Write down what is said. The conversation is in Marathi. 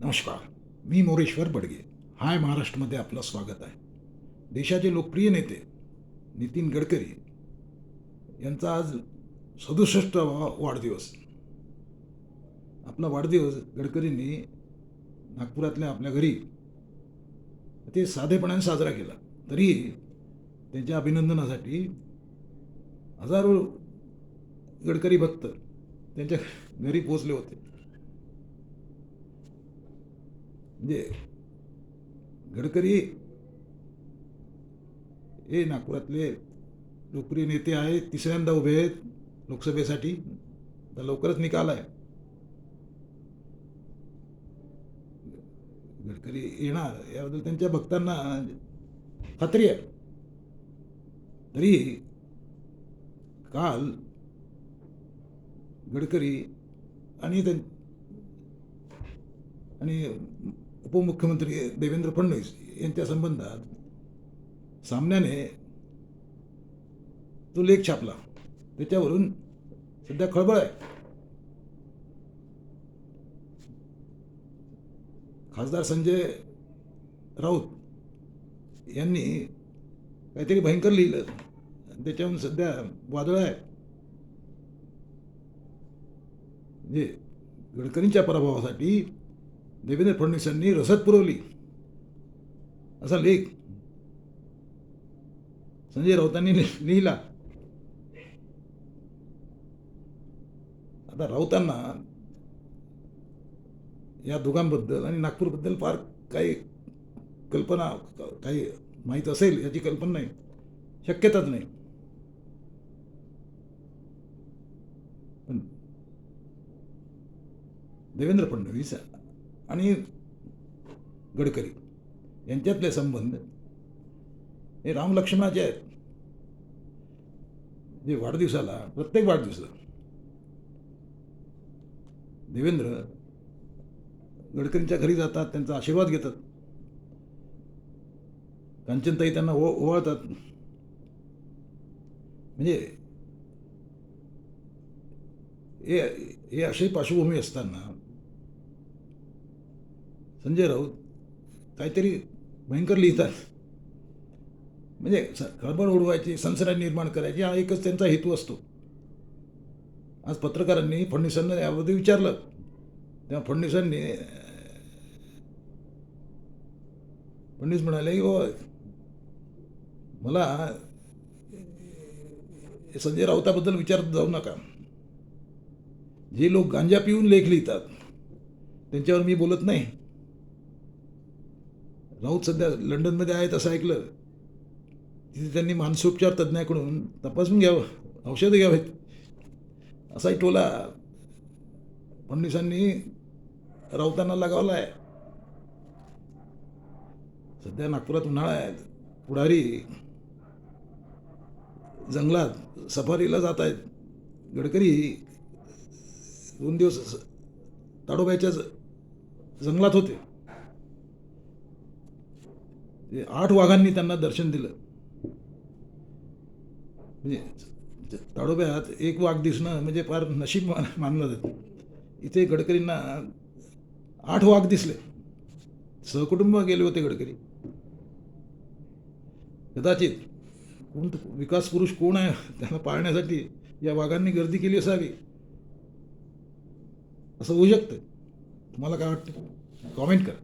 नमस्कार. मी मोरेश्वर बडगे. हाय महाराष्ट्रमध्ये आपलं स्वागत आहे. देशाचे लोकप्रिय नेते नितीन गडकरी यांचा आज सदुसष्टावा वाढदिवस. आपला वाढदिवस गडकरींनी नागपुरातल्या आपल्या घरी ते साधेपणाने साजरा केला. तरी त्यांच्या अभिनंदनासाठी हजारो गडकरी भक्त त्यांच्या घरी पोचले होते. म्हणजे गडकरी हे नागपुरातले लोकप्रिय नेते आहेत. तिसऱ्यांदा उभे आहेत लोकसभेसाठी. तर लवकरच निकाल आहे. गडकरी येणार याबद्दल त्यांच्या भक्तांना खात्री आहे. तरी काल गडकरी आणि आणि उपमुख्यमंत्री देवेंद्र फडणवीस यांच्या संबंधात सामन्याने तो लेख छापला. त्याच्यावरून सध्या खळबळ आहे. खासदार संजय राऊत यांनी काहीतरी भयंकर लिहिलं. त्याच्यावरून सध्या वादळ आहे. म्हणजे गडकरींच्या पराभवासाठी देवेंद्र फडणवीसांनी रसद पुरवली. असा लेख संजय राऊतांनी लिहिला. आता राऊतांना या दोघांबद्दल आणि नागपूरबद्दल फार काही कल्पना काही माहीत असेल याची कल्पना नाही. शक्यताच नाही. पण देवेंद्र फडणवीस आणि गडकरी यांच्यातले संबंध हे रामलक्ष्मणाचे आहेत. जे वाढदिवसाला प्रत्येक वाढदिवसाला देवेंद्र गडकरींच्या घरी जातात त्यांचा आशीर्वाद घेतात. कांचनताई त्यांना ओ ओवाळतात. म्हणजे हे हे अशी पार्श्वभूमी असताना संजय राऊत काहीतरी भयंकर लिहितात. म्हणजे स खळबळ उडवायची सनसनाट निर्माण करायची हा एकच त्यांचा हेतू असतो. आज पत्रकारांनी फडणवीसांना याबद्दल विचारलं. तेव्हा फडणवीसांनी फडणवीस म्हणाले की मला संजय राऊताबद्दल विचारत जाऊ नका. जे लोक गांजा पिऊन लेख लिहितात त्यांच्यावर मी बोलत नाही. राऊत सध्या लंडनमध्ये आहेत असं ऐकलं. तिथे त्यांनी मानसोपचार तज्ज्ञाकडून तपासून घ्यावं. औषधं घ्यावेत. असाही टोला फडणवीसांनी राऊतांना लगावला आहे. सध्या नागपुरात उन्हाळा आहे. पुढारी जंगलात सफारीला जात आहेत. गडकरी दोन दिवस स- ताडोबाच्या जंगलात होते. आठ वाघांनी त्यांना दर्शन दिलं. म्हणजे ताडोब्यात एक वाघ दिसणं म्हणजे फार नशीब मानलं जातं. इथे गडकरींना आठ वाघ दिसले. सहकुटुंब गेले होते गडकरी. कदाचित कोण विकास पुरुष कोण आहे त्यांना पाळण्यासाठी या वाघांनी गर्दी केली असावी. असं होऊ शकतं. तुम्हाला काय वाटतं? कॉमेंट करा.